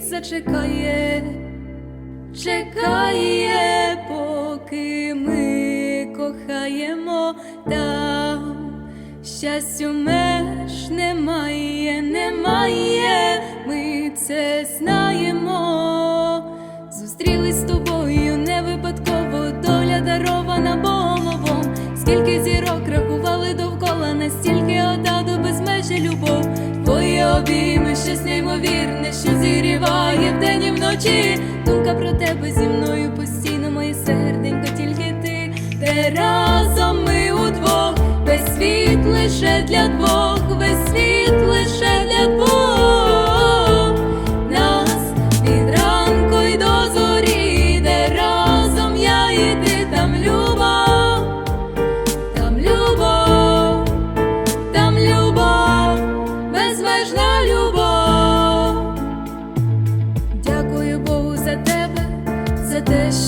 зачекає, чекає, поки ми кохаємо там. Щастю меж немає, немає, ми це знаємо. Обійми, щось неймовірне, що зігріває вдень і вночі. Думка про тебе зі мною постійно, моє серденько, тільки ти, де разом ми удвох, весь світ лише для двох, весь світ лише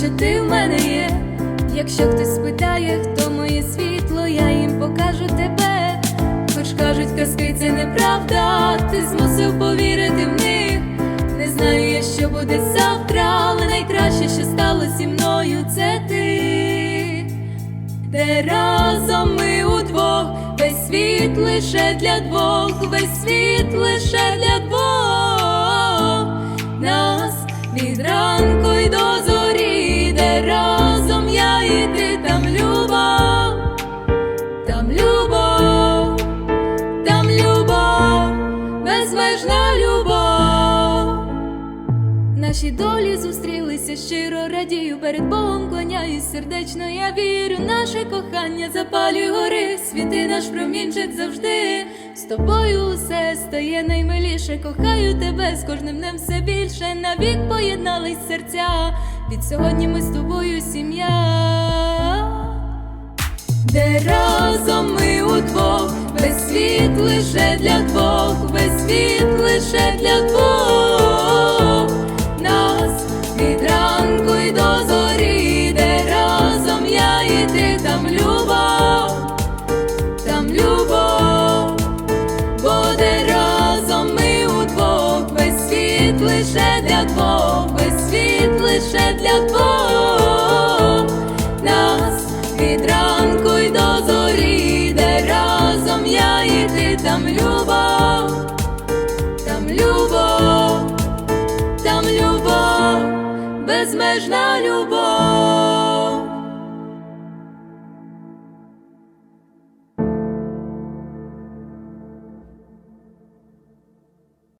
що ти в мене є. Якщо хтось спитає, хто моє світло, я їм покажу тебе. Хоч кажуть, казки це неправда, ти змусив повірити в них. Не знаю я, що буде завтра, але найкраще, що стало зі мною, це ти. Де разом ми удвох, весь світ лише для двох, весь світ лише для двох. Наші долі зустрілися щиро радію, перед Богом кланяюсь сердечно, я вірю, наше кохання запалює гори, світи наш промінчик завжди. З тобою усе стає наймиліше, кохаю тебе з кожним днем все більше. Навік поєднались серця. Від сьогодні ми з тобою сім'я. Де разом ми удвох, весь світ лише для двох, весь світ лише для двох нас. Й до разом я і там любов, там любов, бо разом ми удвох, весь світ лише для двох, весь світ лише для двох. Нас від й до разом я і там. безмежна любов.